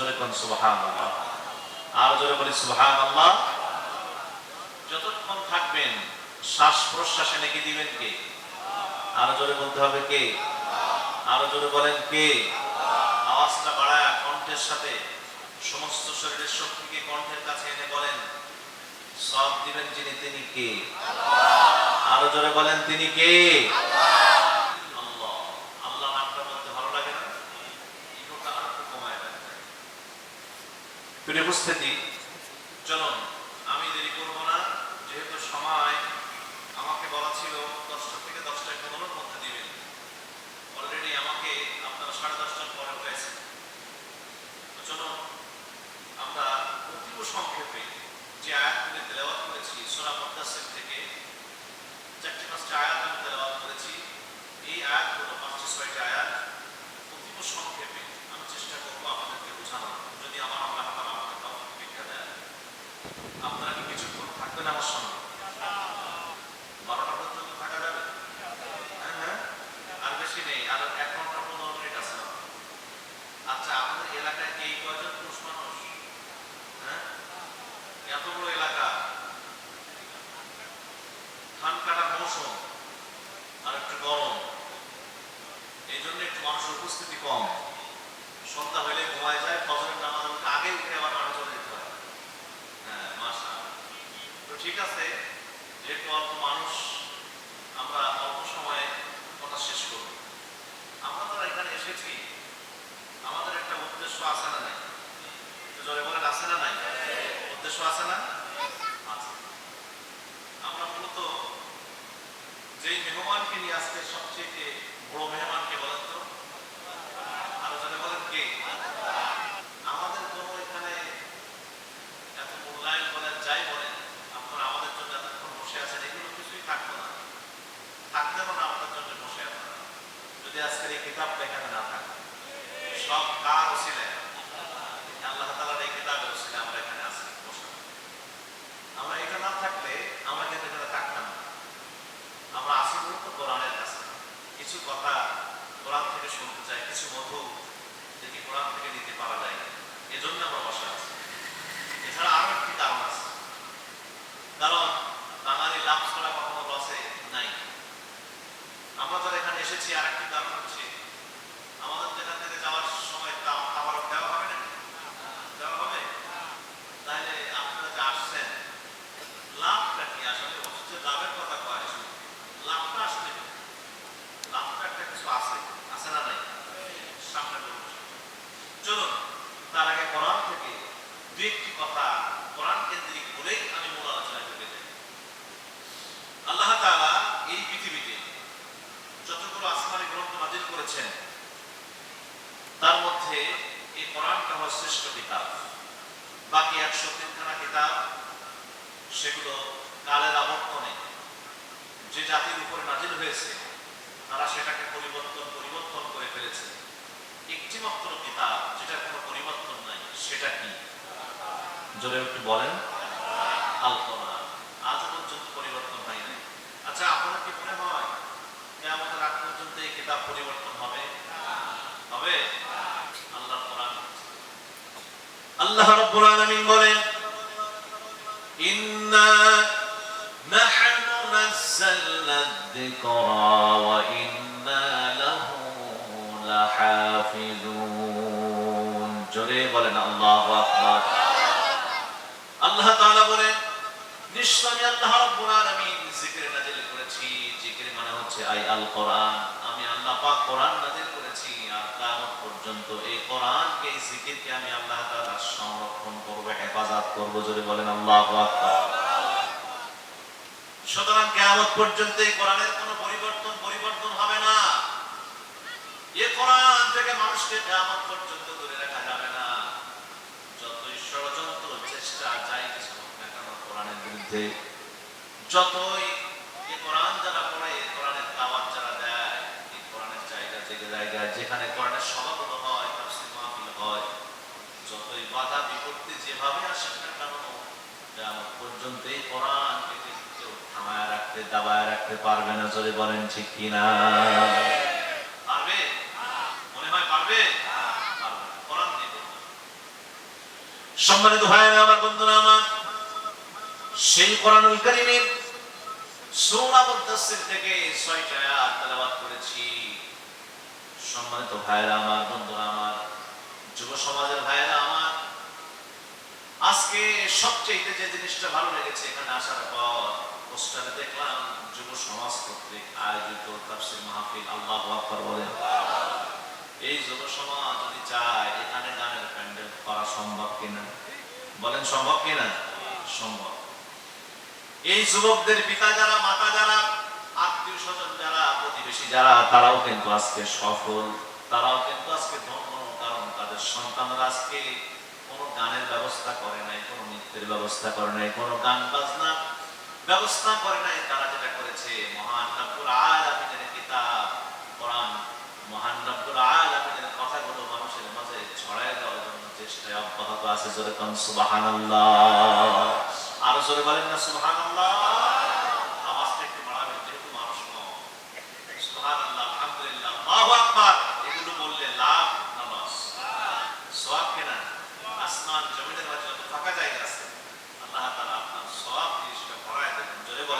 জোরে কোন সুবহান আর জোরে বলি সুবহান আল্লাহ যতক্ষণ থাকবেন শ্বাস প্রশ্বাসে নেকি দিবেন কে? আরও জোরে বলতে হবে কে? আরও জোরে বলেন কে? আওয়াজটা বাড়ায় কণ্ঠের সাথে। সমস্ত শরীরের শক্তিকে কণ্ঠের কাছে এনে বলেন, সব দিবেন যিনি, তিনি কে? আরও জোরে বলেন, তিনি কে? আল্লাহ ഒരു മുസ്തജി এসেছি। আমাদের একটা উদ্দেশ্য আছে না নাই? জলে বলেন, আছে না নাই? উদ্দেশ্য আছে না? আমরা মূলত যেই মেহমানকে নিয়ে আজকে সবচেয়ে বড় মেহমানকে বলেন তো আরও জনে বলেন কে আমাদের কোনো এখানে এত মূল্যায়ন বলেন যাই বলেন আপনারা আমাদের জন্য এতক্ষণ বসে আছেন এগুলো কিছুই থাকতো না থাকতেও না আমাদের জন্য বসে আপনারা যদি আজকের এই কিতাবটা এখানে না থাকে সব কার ওসিলে আল্লাহ তাআলার এই কিতাবের ওসিলে আমরা এখানে আছি বসে আমরা এখানে না থাকলে আমরা কিন্তু এখানে থাকতাম না আমরা আসি মূলত কোরআনের কাছে কিছু কথা কোরআন থেকে শুনতে চাই কিছু মধু কি কোরআন থেকে নিতে পারা যায় এজন্য আমরা বসে আছি এছাড়া আরও একটি কারণ আছে কারণ বাঙালি লাভ ছাড়া কখনো লসে নাই আমরা যারা এখানে এসেছি আর একটি কারণ হচ্ছে আমাদের তো এখান থেকে যাওয়ার সময় তা- খাবার দেওয়া হবে না দেওয়া হবে তাহলে আপনারা যে আসছেন লাভটা কি আসলে অথচ লাভের কথা কয় লাভটা আসলে কি? লাভটা একটা কিছু আছে আছে না নাই সামনে বলুন চলুন তার আগে কোরআন থেকে দু একটি কথা কোরআন কেন্দ্রিক বলেই আমি মূল আলোচনায় ঢুকে যাই আল্লাহ তাআলা এই পৃথিবীতে যতগুলো আসমানি গ্রন্থ নাজিল করেছেন তার মধ্যে এই কোরআনটা হল শ্রেষ্ঠ কিতাব। বাকি একশো তিনখানা কিতাব, সেগুলো কালের আবর্তনে যে জাতির উপরে নাজিল হয়েছে, তারা সেটাকে পরিবর্তন পরিবর্তন করে ফেলেছে। একটি মাত্র কিতাব, যেটার কোনো পরিবর্তন নাই, সেটা কি? জোরে একটু বলেন। আল আজ পর্যন্ত পরিবর্তন হয় নাই আচ্ছা আপনার কি মনে হয় যে আমাদের আগ পর্যন্ত এই কিতাব পরিবর্তন হবে হবে আল্লাহ কোরআন আল্লাহ রব্বুল আলামিন বলেন, ইন্না নাহনু নাযালনা যিকরা ওয়া ইন্না লাহু জোরে বলেন, আল্লাহু আকবার। আল্লাহ তাআলা বলেন, নিশ্চয় আমি আল্লাহ রব্বুল আলামিন নাযিল করেছি। মানে হচ্ছে আই আল কোরআন। আমি আল্লাহ পাক কোরআন নাযিল করেছি। কিয়ামত পর্যন্ত এই কোরআনকে, এই জিকিরকে আমি আল্লাহ তাআলা সংরক্ষণ করব, হেফাজত করব, জোরে বলেন আল্লাহু আকবার। সুতরাং কিয়ামত পর্যন্ত এই কোরআনের কোনো পরিবর্তন পরিবর্তন হবে না। এ কোরআন থেকে মানুষকে কিয়ামত পর্যন্ত রাখা যাবে না। যতই ষড়যন্ত্র, চেষ্টা, যাই কিছু না কেন, কোরআনের বিরুদ্ধে যতই সম্মানিত ভাইরা আমার বন্ধুরা, আমার সেই কোরআনুল কারীমের সূরা থেকে ছয়টা আয়াত তেলাওয়াত করেছি। সম্মানিত ভাইরা আমার বন্ধুরা, আমার যুব সমাজের ভাইরা আমার আজকে সবচেয়ে যে জিনিসটা ভালো লেগেছে এখানে আসার পর, পোস্টারে দেখলাম যুব সমাজ কর্তৃক আয়োজিত তাফসীর মাহফিল, আল্লাহু আকবার বলেন এই যুব সমাজ যদি চায় এখানে গানের প্যান্ডেল করা সম্ভব কিনা? বলেন, সম্ভব কিনা? সম্ভব। এই যুবকদের পিতা যারা, মাতা যারা, আত্মীয় স্বজন যারা, প্রতিবেশী যারা, তারাও কিন্তু আজকে সফল, তারাও কিন্তু আজকে ধন্য, কারণ তাদের সন্তানরা আজকে গানের ব্যবস্থা করে নাই, কোনো নৃত্যের ব্যবস্থা করে নাই, কোনো গান বাজনা ব্যবস্থা করে নাই। তারা যেটা করেছে, মহান রব্বুল আলামিনের কিতাব, কোরআন, মহান রব্বুল আলামিনের কথাগুলো মানুষের মাঝে ছড়ায় দেওয়ার জন্য চেষ্টায় অব্যাহত আছে। জোরে কোন সুবহানাল্লাহ। আরও জোরে বলেন না, সুবহানাল্লাহ। আওয়াজটা একটু বাড়াবেন, যেহেতু মানুষ কম। সুবহানাল্লাহ, আলহামদুলিল্লাহ, আল্লাহু আকবার এগুলো বললে লাভ না লস সওয়াব কেনা আসমান জমিনের মাঝে যত ফাঁকা জায়গা আছে আল্লাহ তাআলা আপনার সওয়াব জিনিসটা ভরায় দেবেন জোরে বলেন সুবহানাল্লাহ একটু আওয়াজ দিয়ে বলবেন কারণ চেয়ারম্যান সাহেব যখন নির্বাচনে দাঁড়ায় তখন তো চেয়ারম্যান সাহেবের নিয়ে স্লোগান খুব জোরে দিতে পারে পারেন না এমন জোরে স্লোগান দেয় সকালবেলা ভোট দেওয়ার আগে দিয়ে ফ্যাস ফ্যাস করে আওয়াজ বের হয় না।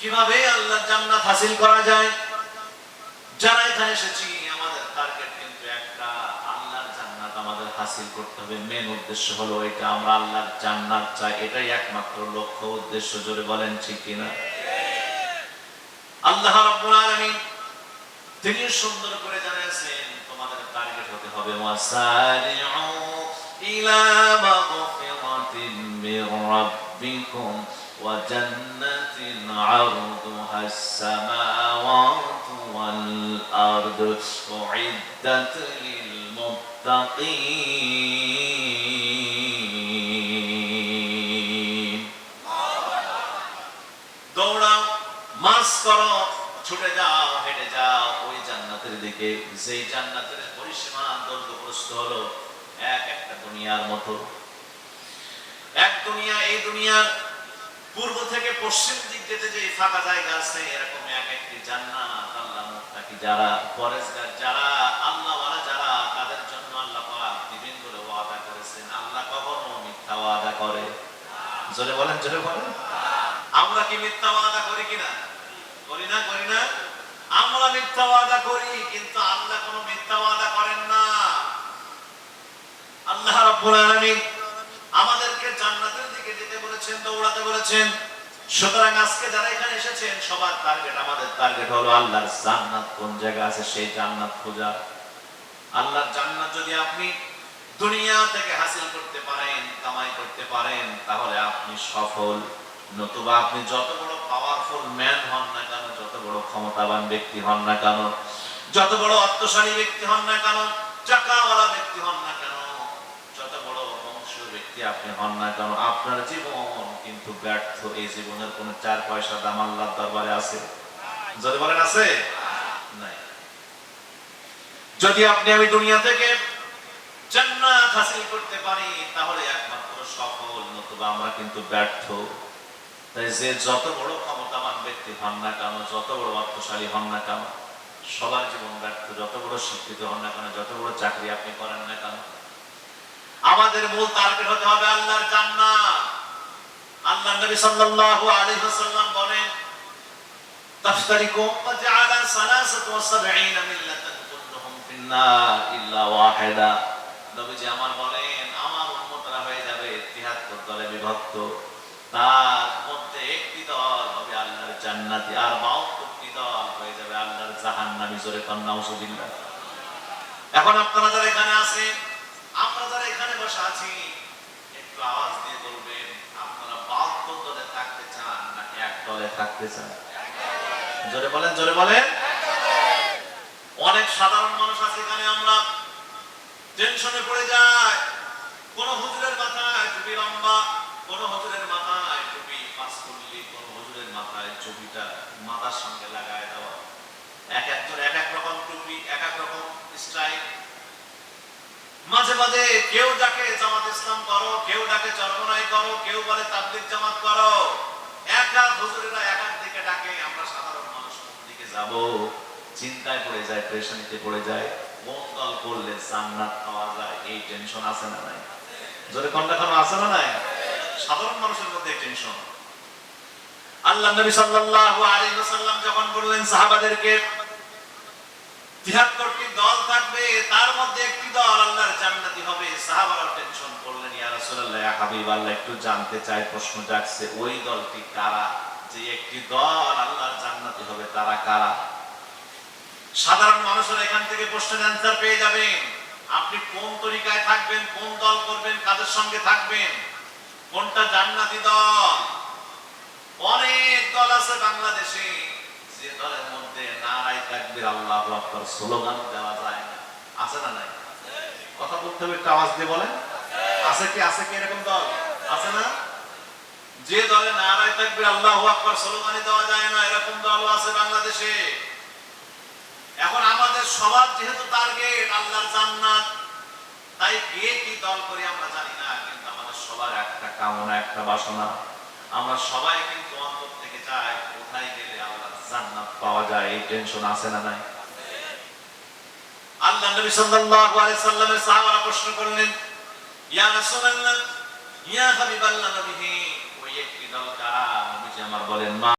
কীভাবে আল্লাহর জান্নাত হাসিল করা যায়? যারা এখানে এসেছি, আমাদের টার্গেট কিন্তু একটা, আল্লাহর জান্নাত আমাদের হাসিল করতে হবে। মেন উদ্দেশ্য হলো এটা, আমরা আল্লাহর জান্নাত চাই। এটাই একমাত্র লক্ষ্য উদ্দেশ্য, জোরে বলেন ঠিক কিনা? আল্লাহ রাব্বুল আলামিন তিনি সুন্দর করে জানিয়েছেন, তোমাদের টার্গেট হতে হবে ওয়াসারিউ ইলা মাগফিরাতিন মির রাব্বিকুম। ওয়া জান্নাতিন আরদুহা السماوات والأرض أعدت للمتقين দৌড়াও মাস করো ছুটে যাও হেঁটে যাও ওই জান্নাতের দিকে যেই জান্নাতের পরিসীমা দৈর্ঘ্য প্রস্থ হলো এক একটা দুনিয়ার মতো এক দুনিয়া এই দুনিয়ার পূর্ব থেকে পশ্চিম দিক যেতে যে ফাঁকা জায়গা আছে, এরকম এক একটি জান্নাত আল্লাহ মুত্তাকি যারা যারা আল্লাহওয়ালা, যারা তাদের জন্য আল্লাহ পাক বলে ওয়াদা করেছেন। আল্লাহ কখনো মিথ্যা ওয়াদা করে। জোরে বলেন জোরে বলেন। আমরা কি মিথ্যা ওয়াদা করি কিনা? করি না করি না। আমরা মিথ্যা ওয়াদা করি, কিন্তু আল্লাহ কোনো মিথ্যা ওয়াদা করেন না। আল্লাহ রাব্বুল আলামিন যেতে বলেছেন, দৌড়াতে বলেছেন। সুতরাং আজকে যারা এখানে এসেছেন, সবার টার্গেট আমাদের টার্গেট হলো আল্লাহর জান্নাত। কোন জায়গা আছে সেই জান্নাত খোঁজা। আল্লাহর জান্নাত যদি আপনি দুনিয়া থেকে হাসিল করতে পারেন, কামাই করতে পারেন, তাহলে আপনি সফল। নতুবা আপনি যত বড় পাওয়ারফুল ম্যান হন না কেন, যত বড় ক্ষমতাবান ব্যক্তি হন না কেন, যত বড় অর্থশালী ব্যক্তি হন না কেন টাকাওয়ালা ব্যক্তি হন না ব্যক্তি আপনি হন না কেন? আপনার জীবন কিন্তু ব্যর্থ। এই জীবনের কোনো চার পয়সা দাম আল্লাহর দরবারে আছে? যদি বলেন আছে? নাই। যদি আপনি আমি দুনিয়া থেকে জান্নাত হাসিল করতে পারি, তাহলে একমাত্র সফল নতুবা আমরা কিন্তু ব্যর্থ। তাই যে যত বড় ক্ষমতাবান ব্যক্তি হন না কেন, যত বড় অর্থশালী হন না কেন, সবার জীবন ব্যর্থ। যত বড় শিক্ষিত হন না কেন, যত বড় চাকরি আপনি করেন না কেন আমাদের মূল টার্গেট হতে হবে আল্লাহর জান্নাত। আল্লাহ নবী সাল্লাল্লাহু আলাইহি ওয়াসাল্লাম বলেন, তাফতারিকু উম্মতি আলা 73 মিল্লাতান কুল্লুহুম ফিন্নার ইল্লা ওয়াহিদা। নবীজি আমার বলেন, আমার উম্মতরা হয়ে যাবে 73 দলে বিভক্ত। তার মধ্যে একটি দল হবে আল্লাহর জান্নাতি আর 72টি দল হয়ে যাবে আল্লাহর জাহান্নামী। জোরে কন্যা নাউজুবিল্লাহ। এখন আপনারা যারা এখানে আছেন আমরা যারা এখানে বসে আছি। একটু আওয়াজ দিয়ে বলবেন, আপনারা বাহাত্তর দলে থাকতে চান না এক দলে থাকতে চান? জোরে বলেন জোরে বলেন। অনেক সাধারণ মানুষ আছে এখানে, আমরা টেনশনে পড়ে যায় কোন হুজুরের মাথায় টুপি লম্বা, কোন হুজুরের মাথায় টুপি পাস করলি কোন হুজুরের মাথায় টুপিটা মাথার সঙ্গে লাগায় দেওয়া। এক একজন এক এক রকম টুপি, এক এক রকম স্টাইল। মাঝে মাঝে কেউ ডাকে, জামাত ইসলাম করো। কেউ ডাকে, চরমনাই করো। কেউ বলে, তাবলিগ জামাত করো। এক হুজুরেরা এক দিকে ডাকে, আমরা সাধারণ মানুষ দিকে যাব? চিন্তায় পড়ে যায় প্রেশানিতে পড়ে যায় কোন দল করলে জান্নাত পাওয়া যায়, এই টেনশন আছে না নাই? জোরে কোনটা কোনো আছে না নাই? সাধারণ মানুষের মধ্যে টেনশন আল্লাহ নবী সাল্লাল্লাহু আলাইহি ওয়াসাল্লাম যখন বললেন সাহাবাদেরকে তিয়াত্তরটি দল থাকবে, তার মধ্যে একটি দল আল্লাহর জান্নাতি হবে। সাহাবারা টেনশন করলেন, ইয়া রাসূলুল্লাহ, ইয়া হাবিব, আল্লাহ একটু জানতে চাই প্রশ্ন জাগছে, ওই দলটি কারা? যে একটি দল আল্লাহর জান্নাতি হবে, তারা কারা? সাধারণ মানুষেরা এখান থেকে প্রশ্নের অ্যান্সার পেয়ে যাবেন। আপনি কোন তরিকায় থাকবেন, কোন দল করবেন, কাদের সঙ্গে থাকবেন, কোনটা জান্নাতি দল? অনেক দল আছে বাংলাদেশে, যে দলের তাকবীর আল্লাহু আকবার স্লোগান দেওয়া যায় না। আছে না নাই? কথা বলতে হবে, একটু আওয়াজ দিয়ে বলেন। আছে কি আছে কি এরকম দল? আছে না? যে দলে নারাই তাকবীর আল্লাহু আকবার স্লোগানই দেওয়া যায় না, এরকম দল আছে বাংলাদেশে। এখন আমাদের সবার যেহেতু টার্গেট আল্লাহর জান্নাত, তাই কে কি দল করে আমরা জানি না, কিন্তু আমাদের সবার একটা কামনা, একটা বাসনা। আমরা সবাই কিন্তু অন্তর থেকে চাই, কোথায় পাওয়া যায় টেনশন আছে না নাই? আল্লাহ নবী সাল্লাল্লাহু আলাইহি সাল্লামের সাহাবারা প্রশ্ন করলেন, ইয়া রাসূলুল্লাহ, ইয়া হাবিবাল্লাহ নবী ওই একটি দল কারা নবীজি আমার বলেন, মা